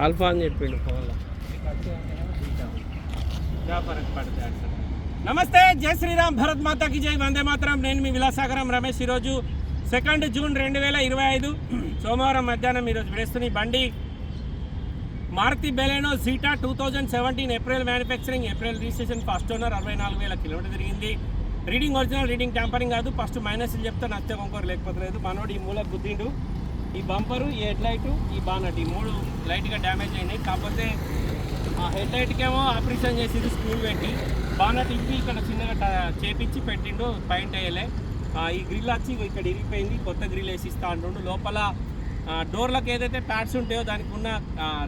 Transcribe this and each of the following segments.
Alpha అని చెప్పిండు నమస్తే జై శ్రీరామ్ భరత్ మాతాకి జై వందే మాత్రం. నేను మీ విలాసాగరం రమేష్ ఈరోజు సెకండ్ జూన్ రెండు వేల ఇరవై ఐదు సోమవారం మధ్యాహ్నం ఈరోజు వేస్తుంది బండి Maruti Baleno Zeta two thousand seventeen April manufacturing April registration first owner అరవై నాలుగు వేల కిలోమీటర్ తిరిగింది. రీడింగ్ ఒరిజినల్ రీడింగ్ ట్యాంపరింగ్ కాదు ఫస్ట్ మైనస్లు చెప్తే నచ్చే కొంకోరు లేకపోతే లేదు మనోడు ఈ మూల బుద్ధిండు ఈ బంపరు ఈ హెడ్ లైట్ ఈ బానట్ ఈ మూడు లైట్గా డ్యామేజ్ అయినాయి. కాకపోతే ఆ హెడ్ లైట్కేమో ఆపరేషన్ చేసింది స్క్రూ పెట్టి. బానట్ ఇప్పి ఇక్కడ చిన్నగా చేపించి పెట్టిండు పెయింట్ అయ్యలే ఈ గ్రిల్ వచ్చి ఇక్కడ ఇరిగిపోయింది కొత్త గ్రిల్ వేసి ఇస్తా అంటుండు. లోపల డోర్లకు ఏదైతే ప్యాడ్స్ ఉంటాయో దానికి ఉన్న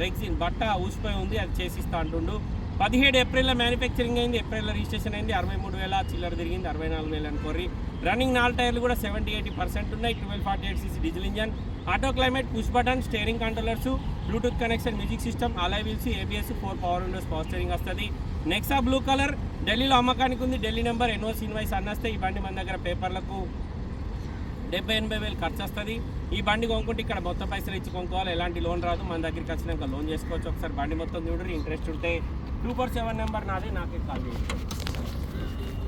రెగ్జిన్ బట్ట ఊసిపోయి ఉంది అది చేసిస్తా అంటుండు. పదిహేడు ఏప్రిల్లో మ్యానుఫ్యాక్చరింగ్ అయింది ఏప్రిల్లో రిజిస్ట్రేషన్ అయింది అరవై మూడు వేల చిల్లర తిరిగింది అరవై నాలుగు వేలు అనుకోర్రి రన్నింగ్ నాలుగు టైర్లు కూడా సెవెంటీ ఎయిటీ పర్సెంట్ ఉన్నాయి. Twelve forty eight CC diesel engine auto climate push button steering controllers Bluetooth connection music system alloy wheels ABS four power windows power steering వస్తుంది. నెక్సా బ్లూ కలర్ ఢిల్లీలో అమ్మకానికి ఉంది. Delhi number NOC invoice అన్నస్తే ఈ బండి మన దగ్గర పేపర్లకు డెబ్బై ఎనభై వేలు ఖర్చు వస్తుంది. ఈ బండి కొనుక్కుంటే ఇక్కడ మొత్తం పైసలు ఇచ్చి కొనుక్కోవాలి. ఎలాంటి లోన్ రాదు. మన దగ్గరికి వచ్చినాక లోన్ చేసుకోవచ్చు. ఒకసారి బండి మొత్తం చూడరు ఇంట్రెస్ట్ ఉంటే. టూ ఫోర్ సెవెన్ నెంబర్ నాది నాకే కాల్ చేయండి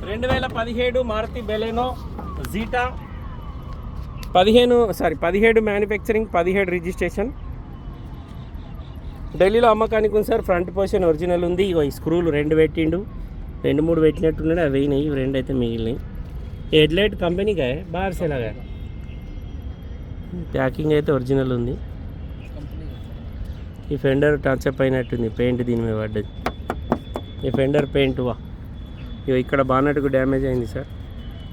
రెండు వేల పదిహేడు మారుతి బెలెనో జీటా. పదిహేను సారీ పదిహేడు మ్యానుఫ్యాక్చరింగ్ పదిహేడు రిజిస్ట్రేషన్ ఢిల్లీలో అమ్మకానికి ఉంది సార్ ఫ్రంట్ పొజిషన్ ఒరిజినల్ ఉంది. ఇగో ఈ స్క్రూలు రెండు పెట్టిండు. రెండు మూడు పెట్టినట్టున్నాడు అవి అయినాయి ఇవి రెండు అయితే మిగిలినాయి. హెడ్లైట్ కంపెనీగా బార్సెలాగా ప్యాకింగ్ అయితే ఒరిజినల్ ఉంది. ఈ ఫెండర్ టచ్అప్ అయినట్టుంది పెయింట్ దీని మీద పడ్డది. ఈ ఫెండర్ పెయింట్ వా. ఇగో ఇక్కడ బానట్కు డ్యామేజ్ అయింది సార్.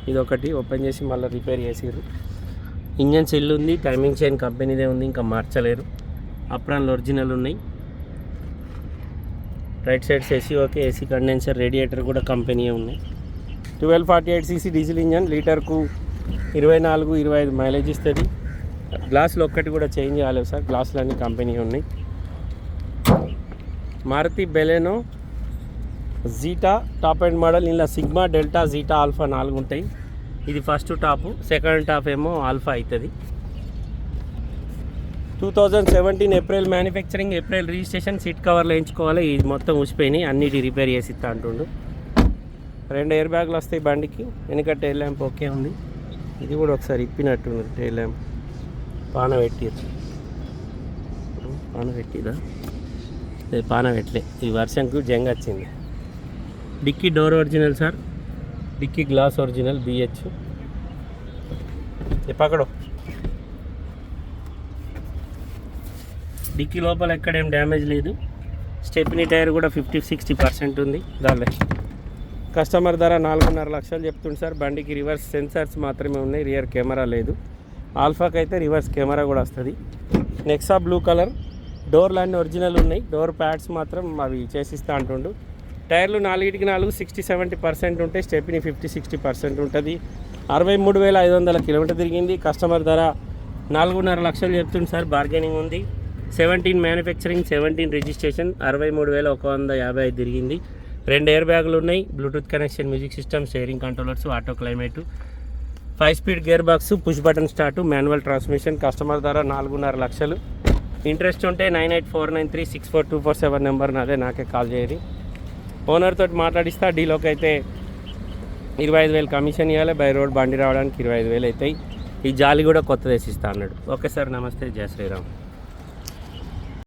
ఇది ఒకటి ఓపెన్ చేసి మళ్ళీ రిపేర్ చేసారు ఇంజన్ సెల్ ఉంది టైమింగ్ చైన్ కంపెనీదే ఉంది ఇంకా మార్చలేరు. అప్రాన్లు ఒరిజినల్ ఉన్నాయి. Right sides AC okay AC condenser radiator కూడా కంపెనీ ఉన్నాయి. Twelve forty eight CC diesel engine లీటర్కు ఇరవై నాలుగు ఇరవై ఐదు మైలేజ్ ఇస్తుంది. గ్లాసులు ఒక్కటి కూడా చేంజ్ కాలేదు సార్ గ్లాసులు అన్ని కంపెనీ ఉన్నాయి. Maruti Baleno Zeta top and model ఇలా సిగ్మా డెల్టా జీటా ఆల్ఫా నాలుగు ఉంటాయి. ఇది ఫస్ట్ టాపు సెకండ్ టాప్ ఏమో ఆల్ఫా అవుతుంది. Two thousand seventeen April manufacturing April registration seat కవర్లు వేయించుకోవాలి ఇది మొత్తం ఊసిపోయినాయి. అన్నిటి రిపేర్ చేసి ఇస్తా అంటుండు. రెండు ఎయిర్ బ్యాగులు వస్తాయి బండికి. వెనుక టైల్ ల్యాంప్ ఓకే ఉంది. ఇది కూడా ఒకసారి ఇప్పినట్టుంది టైల్ ల్యాంప్ పాన పెట్టిరు పాన పెట్టిదా? పాన పెట్టలే. ఈ వర్షంకు జంగ్ వచ్చింది dickey door original sir. Dickey glass original BH పక్కడో. డిక్కీ లోపల ఎక్కడేం డ్యామేజ్ లేదు. స్టెప్నీ టైర్ కూడా ఫిఫ్టీ సిక్స్టీ పర్సెంట్ ఉంది. దానిలో కస్టమర్ ధర నాలుగున్నర లక్షలు చెప్తుంది సార్. బండికి రివర్స్ సెన్సార్స్ మాత్రమే ఉన్నాయి రియర్ కెమెరా లేదు. ఆల్ఫాకి అయితే రివర్స్ కెమెరా కూడా వస్తుంది. నెక్సా బ్లూ కలర్ డోర్లు అన్నీ ఒరిజినల్ ఉన్నాయి. డోర్ ప్యాడ్స్ మాత్రం అవి చేసిస్తా అంటుండు. టైర్లు నాలుగిటికి నాలుగు సిక్స్టీ సెవెంటీ పర్సెంట్ ఉంటాయి స్టెప్ని ఫిఫ్టీ సిక్స్టీ పర్సెంట్ ఉంటుంది. అరవై మూడు వేల ఐదు వందల కిలోమీటర్ తిరిగింది. కస్టమర్ ధర నాలుగున్నర లక్షలు చెప్తుంది సార్ బార్గెనింగ్ ఉంది. సెవెంటీన్ మ్యానుఫ్యాక్చరింగ్ సెవెంటీన్ రిజిస్ట్రేషన్ అరవై మూడు వేల ఒక వంద యాభై ఐదు తిరిగింది. రెండు ఎయిర్ బ్యాగులు ఉన్నాయి bluetooth connection music system steering controllers auto climate five speed gear box push button start manual transmission customer ధర నాలుగున్నర లక్షలు. ఇంట్రెస్ట్ ఉంటే nine eight four nine three six four two four seven number నాదే నాకే call చేయండి. Owner తోటి మాట్లాడిస్తా డీలోకి అయితే ఇరవై ఐదు వేలు కమిషన్ ఇవ్వాలి బై రోడ్ బండి రావడానికి ఇరవై ఐదు వేలు అవుతాయి. ఈ జాలి కూడా కొత్తది వేసిస్తా అన్నాడు. ఓకే సార్ నమస్తే జయ శ్రీరామ్.